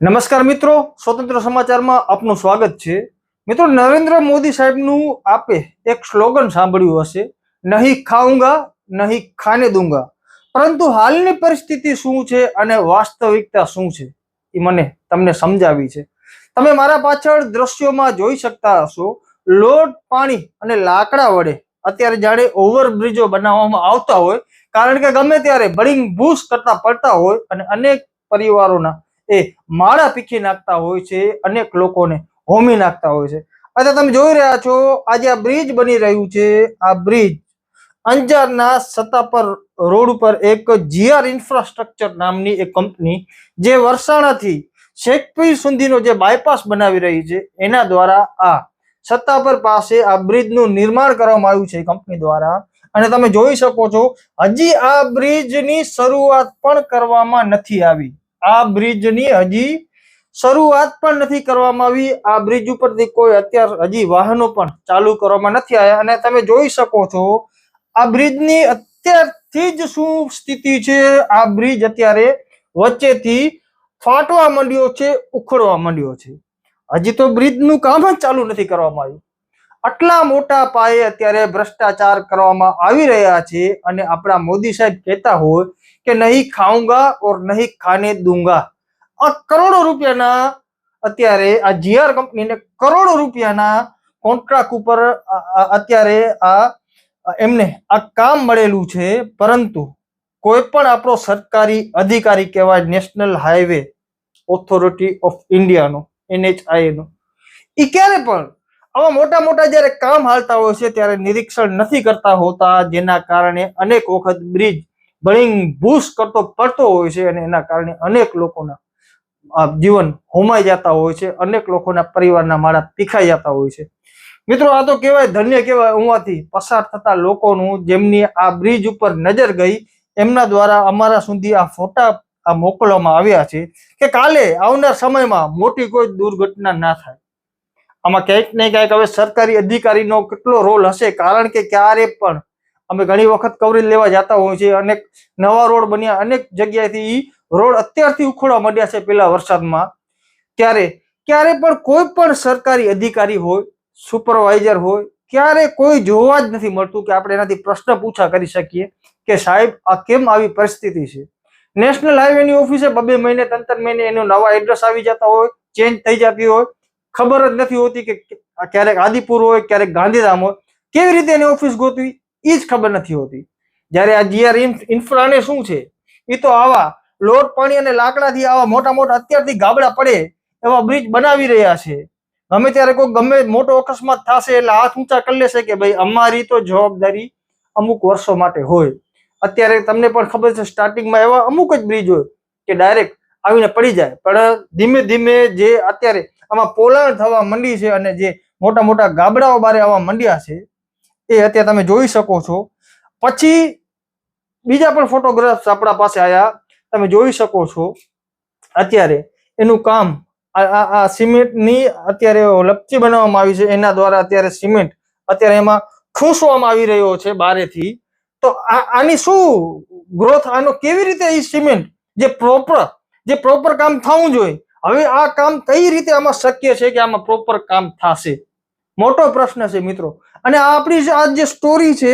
નમસ્કાર મિત્રો, સ્વતંત્ર સમાચારમાં આપનું સ્વાગત છે. મિત્રો, નરેન્દ્ર મોદી સાહેબનું આપે એક સ્લોગન સાંભળ્યું હશે, નહીં ખાઉંગા, નહીં ખાને દૂંગા. પરંતુ હાલની પરિસ્થિતિ શું છે અને વાસ્તવિકતા શું છે? એ મને તમને સમજાવી છે. તમે મારા પાછળ દ્રશ્યોમાં જોઈ શકતા હશો, લોટ, પાણી અને લાકડા વડે. અત્યારે જાણે ઓવરબ્રિજો બનાવવામાં આવતા હોય, કારણ કે ગમે ત્યારે બળિંગ ભૂસ કરતા પડતા હોય અને અનેક પરિવારોના એ માળા પીખી નાખતા હોય છે, અનેક લોકોને હોમી નાખતા હોય છે. અત્યારે તમે જોઈ રહ્યા છો, આજે આ બ્રિજ બની રહ્યું છે, આ બ્રિજ અંજારના સત્તા પર, રોડ ઉપર એક જીઆર ઇન્ફ્રાસ્ટ્રક્ચર નામની એક કંપની જે વરસાણાથી શેખપીર સુધીનો જે બાયપાસ બનાવી રહી છે, એના દ્વારા આ સત્તાપર પાસે આ બ્રિજનું નિર્માણ કરવામાં આવ્યું છે કંપની દ્વારા. અને તમે જોઈ શકો છો, હજી આ બ્રિજની શરૂઆત પણ કરવામાં નથી આવી. આ બ્રિજની હજી શરૂઆત પણ નથી કરવામાં આવી. આ બ્રિજ ઉપરથી કોઈ અત્યાર હજી વાહનો પણ ચાલુ કરવામાં નથી આવ્યા. અને તમે જોઈ શકો છો, આ બ્રિજની અત્યારથી જ શું સ્થિતિ છે? આ બ્રિજ અત્યારે વચ્ચેથી ફાટવા માંડ્યો છે, ઉખડવા માંડ્યો છે. હજી તો બ્રિજનું કામ જ ચાલુ નથી કરવામાં આવ્યું. આટલા મોટા પાયે અત્યારે ભ્રષ્ટાચાર કરવામાં આવી રહ્યા છે અને આપણા મોદી સાહેબ કહેતા હોય કે નહીં ખાઉંગા ઓર નહીં ખાને દૂંગા. આ કરોડો રૂપિયાના અત્યારે આ જીઆર કંપનીને કરોડો રૂપિયાના કોન્ટ્રાક્ટ ઉપર અત્યારે આ એમને આ કામ મળેલું છે. પરંતુ કોઈ પણ આપણો સરકારી અધિકારી કહેવાય નેશનલ હાઈવે ઓથોરિટી ઓફ ઇન્ડિયાનો, એનએચઆઈનો એ ક્યારે પણ આવા મોટા મોટા જ્યારે કામ હાલતા હોય છે, ત્યારે નિરીક્ષણ નથી કરતા હોતા, જેના કારણે અનેક વખત બ્રિજ બળિંગ ભૂસ કરતો પડતો હોય છે અને એના કારણે અનેક લોકોના જીવન હોમાઈ જતા હોય છે, અનેક લોકોના પરિવારના માળા પીખાઈ જતા હોય છે. મિત્રો, આ તો કહેવાય ધન્ય કહેવાય હોવાથી પસાર થતા લોકોનું, જેમની આ બ્રિજ ઉપર નજર ગઈ, એમના દ્વારા અમારા સુધી આ ફોટા, આ મોકલવામાં આવ્યા છે કે કાલે આવનાર સમયમાં મોટી કોઈ દુર્ઘટના ના થાય. આમાં ક્યાંક ને ક્યાંક હવે સરકારી અધિકારીનો કેટલો રોલ હશે? કારણ કે ક્યારે પણ અમે ઘણી વખત કવરેજ લેવા જતા હોય છે અનેક નવા રોડ બન્યા, અનેક જગ્યાએથી રોડ અત્યારથી ઉખડવા માંડ્યા છે પેલા વરસાદમાં. ત્યારે ક્યારે પણ કોઈ પણ સરકારી અધિકારી હોય સુપરવાઇઝર હોય, ક્યારે કોઈ જોવા જ નથી મળતું કે આપણે એનાથી પ્રશ્ન પૂછા કરી શકીએ કે સાહેબ, આ કેમ આવી પરિસ્થિતિ છે? નેશનલ હાઈવેની ઓફિસે બબે મહિને ત્રણ ત્રણ મહિને એનું નવા એડ્રેસ આવી જતા હોય ચેન્જ થઈ જતી હોય. ખબર જ નથી હોતી કે ક્યારેક આદિપુર હોય, ક્યારેક ગાંધીધામ હોય. કેવી રીતે એની ઓફિસ ગોતવી? એ જ ખબર નથી હોતી. જ્યારે આ જીઆર ઇન્ફ્રાને શું છે? એ તો આવા લોટ પાણી અને લાકડાથી આવા મોટા મોટા અત્યારથી ગાબડા પડે એવા બ્રિજ બનાવી રહ્યા છે. ગમે ત્યારે કોઈ ગમે મોટો અકસ્માત થશે એટલે હાથ ઊંચા કરી લેશે કે ભાઈ અમારી તો જવાબદારી અમુક વર્ષો માટે હોય. અત્યારે તમને પણ ખબર છે સ્ટાર્ટિંગમાં એવા અમુક જ બ્રિજ હોય કે ડાયરેક્ટ આવીને પડી જાય. પણ ધીમે ધીમે જે અત્યારે આમાં પોલાણ થવા માંડી છે અને જે મોટા મોટા ગાબડાઓ બારે આવવા માંડ્યા છે, એ અત્યારે તમે જોઈ શકો છો. પછી બીજા પણ ફોટોગ્રાફ્સ આપણા પાસે આવ્યા તમે જોઈ શકો છો અત્યારે એનું કામ આ સિમેન્ટની અત્યારે લપચી બનાવવામાં આવી છે. એના દ્વારા અત્યારે સિમેન્ટ અત્યારે એમાં ખૂંસવામાં આવી રહ્યો છે બારેથી. તો આની શું ગ્રોથ આનો કેવી રીતે એ સિમેન્ટ જે પ્રોપર જે પ્રોપર કામ થવું જોઈએ? હવે આ કામ કઈ રીતે આમાં શક્ય છે કે આમાં પ્રોપર કામ થશે? મોટો પ્રશ્ન છે મિત્રો. અને આપણી આ જે સ્ટોરી છે,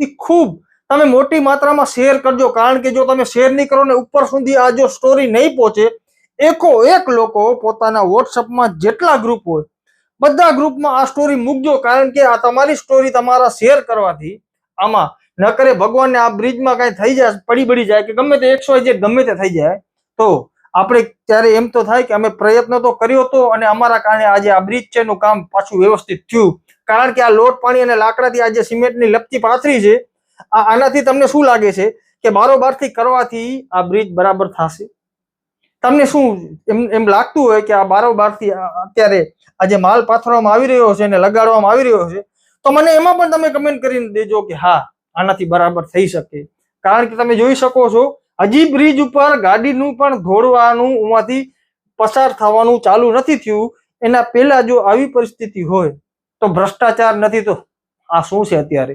એ ખૂબ તમે મોટી માત્રામાં શેર કરજો. કારણ કે જો તમે શેર નહીં કરો ને ઉપર સુધી આ જો સ્ટોરી નહીં પહોંચે, એકો એક લોકો પોતાના વોટ્સઅપમાં જેટલા ગ્રુપ હોય, બધા ગ્રુપમાં આ સ્ટોરી મૂકજો. કારણ કે આ તમારી સ્ટોરી તમારા શેર કરવાથી આમાં ન કરે ભગવાનને આ બ્રિજમાં કાંઈ થઈ જાય, પડી બળી જાય કે ગમે તે એકસો જે ગમે તે થઈ જાય, તો આપણે ત્યારે એમ તો થાય કે અમે પ્રયત્ન તો કર્યો હતો અને અમારા કારણે આજે આ બ્રિજ છે એનું કામ પાછું વ્યવસ્થિત થયું. કારણ કે આ લોટ, પાણી અને લાકડાથી આજે સિમેન્ટની લપતી પાથરી છે. આ આનાથી તમને શું લાગે છે કે બારોબારથી કરવાથી આ બ્રિજ બરાબર થશે? તમને શું એમ એમ લાગતું હોય કે આ બારોબારથી અત્યારે આજે માલ પાથરવામાં આવી રહ્યો છે અને લગાડવામાં આવી રહ્યો છે? તો મને એમાં પણ તમે કમેન્ટ કરીને દેજો કે હા, આનાથી બરાબર થઈ શકે. કારણ કે તમે જોઈ શકો છો હજી બ્રિજ ઉપર ગાડીનું પણ ધોડવાનું ઉમાંથી પસાર થવાનું ચાલુ નથી થયું. એના પહેલા જો આવી પરિસ્થિતિ હોય, તો ભ્રષ્ટાચાર નથી તો આ શું છે અત્યારે?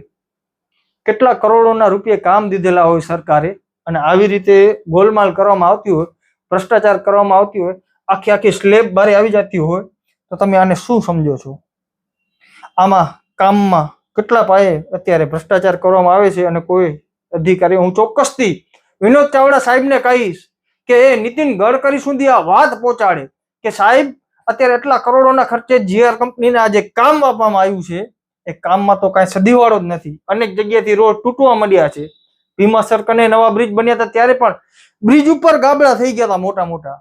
કેટલા કરોડોના રૂપિયા કામ દીધેલા હોય સરકારે અને આવી રીતે ગોલમાલ કરવામાં આવતી હોય, ભ્રષ્ટાચાર કરવામાં આવતી હોય, આખી આખી સ્લેબ બારે આવી જતી હોય, તો તમે આને શું સમજો છો? આમાં કામમાં કેટલા પાયે અત્યારે ભ્રષ્ટાચાર કરવામાં આવે છે અને કોઈ અધિકારી, હું ચોક્કસથી વિનોદ ચાવડા સાહેબને કહીશ કે એ નીતિન ગડકરી સુધી આ વાત પહોંચાડે કે સાહેબ, અત્યારે એટલા કરોડોના ખર્ચે જીઆર કંપનીને આજે કામ આપવામાં આવ્યું છે. એ કામમાં તો કાંઈ સદીવાળો જ નથી. અનેક જગ્યાએથી રોડ તૂટવા મળ્યા છે. ભીમાસર કને નવા બ્રિજ બન્યા હતા ત્યારે પણ બ્રિજ ઉપર ગાબડા થઈ ગયા હતા મોટા મોટા.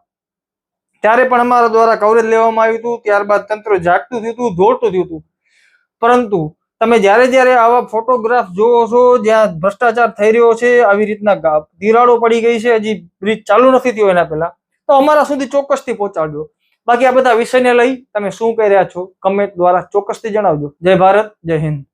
ત્યારે પણ અમારા દ્વારા કવરેજ લેવામાં આવ્યું હતું. ત્યારબાદ તંત્ર જાગતું થયું હતું, દોડતું થયું હતું. પરંતુ તમે જ્યારે જ્યારે આવા ફોટોગ્રાફ જોવો છો, જ્યાં ભ્રષ્ટાચાર થઈ રહ્યો છે, આવી રીતના તિરાડો પડી ગઈ છે, હજી બ્રિજ ચાલુ નથી થયો એના પહેલા, તો અમારા સુધી ચોક્કસથી પહોંચાડજો. બાકી આ બધા વિષયને લઈ તમે શું કહી રહ્યા છો કમેન્ટ દ્વારા ચોક્કસથી જણાવજો. જય ભારત, જય હિન્દ.